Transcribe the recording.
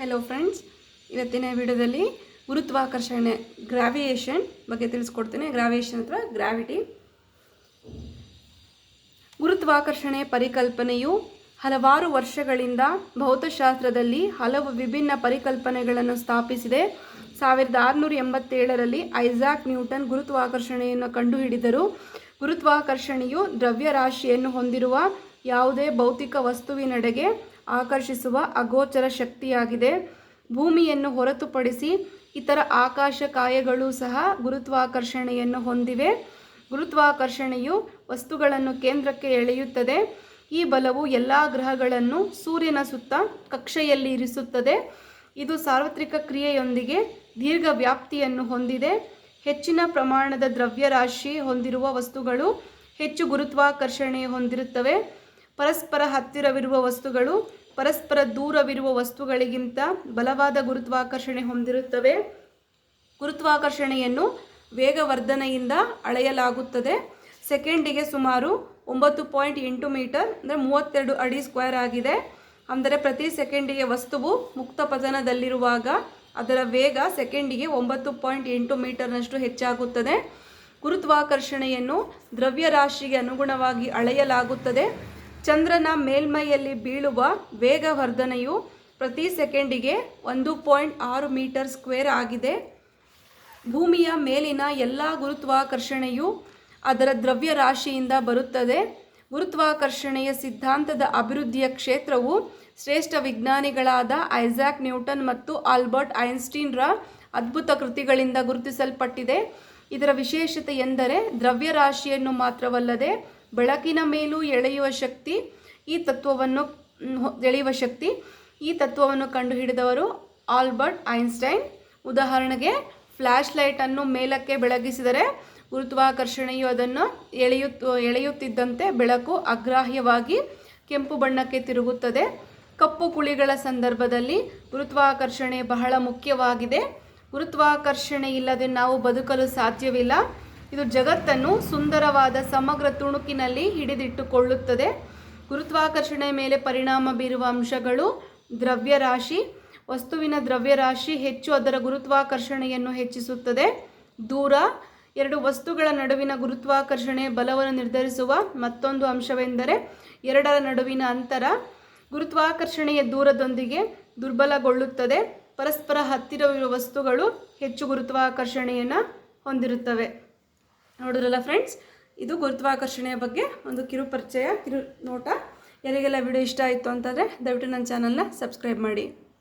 Hello friends ಇವತ್ತಿನ ವಿಡಿಯೋದಲ್ಲಿ ಗುರುತ್ವಾಕರ್ಷಣೆ ಗ್ರಾವಿಯೇಷನ್ ಬಗ್ಗೆ ತಿಳಿಸ್ಕೊಡ್ತೀನಿ. ಗ್ರಾವಿಯೇಷನ್ ಅಥವಾ ಗ್ರಾವಿಟಿ ಗುರುತ್ವಾಕರ್ಷಣೆ ಪರಿಕಲ್ಪನೆಯು ಹಲವಾರು ವರ್ಷಗಳಿಂದ ಭೌತಶಾಸ್ತ್ರದಲ್ಲಿ ಹಲವು ವಿಭಿನ್ನ ಪರಿಕಲ್ಪನೆಗಳನ್ನು ಸ್ಥಾಪಿಸಿದೆ. ಸಾವಿರದ ಆರುನೂರ ಎಂಬತ್ತೇಳರಲ್ಲಿ ಐಸಾಕ್ ನ್ಯೂಟನ್ ಗುರುತ್ವಾಕರ್ಷಣೆಯನ್ನು ಕಂಡುಹಿಡಿದರು. ಗುರುತ್ವಾಕರ್ಷಣೆಯು ದ್ರವ್ಯರಾಶಿಯನ್ನು ಹೊಂದಿರುವ ಯಾವುದೇ ಭೌತಿಕ ವಸ್ತುವಿನೆಡೆಗೆ ಆಕರ್ಷಿಸುವ ಅಗೋಚರ ಶಕ್ತಿಯಾಗಿದೆ. ಭೂಮಿಯನ್ನು ಹೊರತುಪಡಿಸಿ ಇತರ ಆಕಾಶ ಕಾಯಗಳು ಸಹ ಗುರುತ್ವಾಕರ್ಷಣೆಯನ್ನು ಹೊಂದಿವೆ. ಗುರುತ್ವಾಕರ್ಷಣೆಯು ವಸ್ತುಗಳನ್ನು ಕೇಂದ್ರಕ್ಕೆ ಎಳೆಯುತ್ತದೆ. ಈ ಬಲವು ಎಲ್ಲ ಗ್ರಹಗಳನ್ನು ಸೂರ್ಯನ ಸುತ್ತ ಕಕ್ಷೆಯಲ್ಲಿ ಇರಿಸುತ್ತದೆ. ಇದು ಸಾರ್ವತ್ರಿಕ ಕ್ರಿಯೆಯೊಂದಿಗೆ ದೀರ್ಘ ವ್ಯಾಪ್ತಿಯನ್ನು ಹೊಂದಿದೆ. ಹೆಚ್ಚಿನ ಪ್ರಮಾಣದ ದ್ರವ್ಯರಾಶಿ ಹೊಂದಿರುವ ವಸ್ತುಗಳು ಹೆಚ್ಚು ಗುರುತ್ವಾಕರ್ಷಣೆ ಹೊಂದಿರುತ್ತವೆ. ಪರಸ್ಪರ ಹತ್ತಿರವಿರುವ ವಸ್ತುಗಳು ಪರಸ್ಪರ ದೂರವಿರುವ ವಸ್ತುಗಳಿಗಿಂತ ಬಲವಾದ ಗುರುತ್ವಾಕರ್ಷಣೆ ಹೊಂದಿರುತ್ತವೆ. ಗುರುತ್ವಾಕರ್ಷಣೆಯನ್ನು ವೇಗವರ್ಧನೆಯಿಂದ ಅಳೆಯಲಾಗುತ್ತದೆ. ಸೆಕೆಂಡಿಗೆ ಸುಮಾರು ಒಂಬತ್ತು ಪಾಯಿಂಟ್ ಎಂಟು ಮೀಟರ್, ಅಂದರೆ ಮೂವತ್ತೆರಡು ಅಡಿ ಸ್ಕ್ವೇರ್ ಆಗಿದೆ. ಅಂದರೆ ಪ್ರತಿ ಸೆಕೆಂಡಿಗೆ ವಸ್ತುವು ಮುಕ್ತ ಪತನದಲ್ಲಿರುವಾಗ ಅದರ ವೇಗ ಸೆಕೆಂಡಿಗೆ ಒಂಬತ್ತು ಪಾಯಿಂಟ್ ಎಂಟು ಮೀಟರ್ನಷ್ಟು ಹೆಚ್ಚಾಗುತ್ತದೆ. ಗುರುತ್ವಾಕರ್ಷಣೆಯನ್ನು ದ್ರವ್ಯರಾಶಿಗೆ ಅನುಗುಣವಾಗಿ ಅಳೆಯಲಾಗುತ್ತದೆ. ಚಂದ್ರನ ಮೇಲ್ಮೈಯಲ್ಲಿ ಬೀಳುವ ವೇಗವರ್ಧನೆಯು ಪ್ರತಿ ಸೆಕೆಂಡಿಗೆ ಒಂದು ಪಾಯಿಂಟ್ ಆರು ಮೀಟರ್ ಸ್ಕ್ವೇರ್ ಆಗಿದೆ. ಭೂಮಿಯ ಮೇಲಿನ ಎಲ್ಲ ಗುರುತ್ವಾಕರ್ಷಣೆಯು ಅದರ ದ್ರವ್ಯರಾಶಿಯಿಂದ ಬರುತ್ತದೆ. ಗುರುತ್ವಾಕರ್ಷಣೆಯ ಸಿದ್ಧಾಂತದ ಅಭಿವೃದ್ಧಿಯ ಕ್ಷೇತ್ರವು ಶ್ರೇಷ್ಠ ವಿಜ್ಞಾನಿಗಳಾದ ಐಸಾಕ್ ನ್ಯೂಟನ್ ಮತ್ತು ಆಲ್ಬರ್ಟ್ ಐನ್ಸ್ಟೀನ್ರ ಅದ್ಭುತ ಕೃತಿಗಳಿಂದ ಗುರುತಿಸಲ್ಪಟ್ಟಿದೆ. ಇದರ ವಿಶೇಷತೆ ಎಂದರೆ ದ್ರವ್ಯರಾಶಿಯನ್ನು ಮಾತ್ರವಲ್ಲದೆ ಬೆಳಕಿನ ಮೇಲೂ ಎಳೆಯುವ ಶಕ್ತಿ, ಈ ತತ್ವವನ್ನು ಎಳೆಯುವ ಶಕ್ತಿ. ಈ ತತ್ವವನ್ನು ಕಂಡುಹಿಡಿದವರು ಆಲ್ಬರ್ಟ್ ಐನ್ಸ್ಟೈನ್. ಉದಾಹರಣೆಗೆ ಫ್ಲ್ಯಾಶ್ ಲೈಟನ್ನು ಮೇಲಕ್ಕೆ ಬೆಳಗಿಸಿದರೆ ಗುರುತ್ವಾಕರ್ಷಣೆಯು ಅದನ್ನು ಎಳೆಯುತ್ತ ಎಳೆಯುತ್ತಿದ್ದಂತೆ ಬೆಳಕು ಅಗ್ರಾಹ್ಯವಾಗಿ ಕೆಂಪು ಬಣ್ಣಕ್ಕೆ ತಿರುಗುತ್ತದೆ. ಕಪ್ಪು ಕುಳಿಗಳ ಸಂದರ್ಭದಲ್ಲಿ ಗುರುತ್ವಾಕರ್ಷಣೆ ಬಹಳ ಮುಖ್ಯವಾಗಿದೆ. ಗುರುತ್ವಾಕರ್ಷಣೆ ಇಲ್ಲದೆ ನಾವು ಬದುಕಲು ಸಾಧ್ಯವಿಲ್ಲ. ಇದು ಜಗತ್ತನ್ನು ಸುಂದರವಾದ ಸಮಗ್ರ ತುಣುಕಿನಲ್ಲಿ ಹಿಡಿದಿಟ್ಟುಕೊಳ್ಳುತ್ತದೆ. ಗುರುತ್ವಾಕರ್ಷಣೆ ಮೇಲೆ ಪರಿಣಾಮ ಬೀರುವ ಅಂಶಗಳು ದ್ರವ್ಯರಾಶಿ. ವಸ್ತುವಿನ ದ್ರವ್ಯರಾಶಿ ಹೆಚ್ಚು ಅದರ ಗುರುತ್ವಾಕರ್ಷಣೆಯನ್ನು ಹೆಚ್ಚಿಸುತ್ತದೆ. ದೂರ. ಎರಡು, ವಸ್ತುಗಳ ನಡುವಿನ ಗುರುತ್ವಾಕರ್ಷಣೆ ಬಲವನ್ನು ನಿರ್ಧರಿಸುವ ಮತ್ತೊಂದು ಅಂಶವೆಂದರೆ ಎರಡರ ನಡುವಿನ ಅಂತರ. ಗುರುತ್ವಾಕರ್ಷಣೆಯ ದೂರದೊಂದಿಗೆ ದುರ್ಬಲಗೊಳ್ಳುತ್ತದೆ. ಪರಸ್ಪರ ಹತ್ತಿರವಿರುವ ವಸ್ತುಗಳು ಹೆಚ್ಚು ಗುರುತ್ವಾಕರ್ಷಣೆಯನ್ನು ಹೊಂದಿರುತ್ತವೆ. ನೋಡಿದ್ರಲ್ಲ ಫ್ರೆಂಡ್ಸ್ ಇದು ಗುರುತ್ವಾಕರ್ಷಣೆಯ ಬಗ್ಗೆ ಒಂದು ಕಿರು ಪರಿಚಯ, ಕಿರು ನೋಟ. ಯಾರಿಗೆಲ್ಲ ವಿಡಿಯೋ ಇಷ್ಟ ಆಯಿತು ಅಂತಂದರೆ ದಯವಿಟ್ಟು ನನ್ನ ಚಾನಲ್ನ ಸಬ್ಸ್ಕ್ರೈಬ್ ಮಾಡಿ.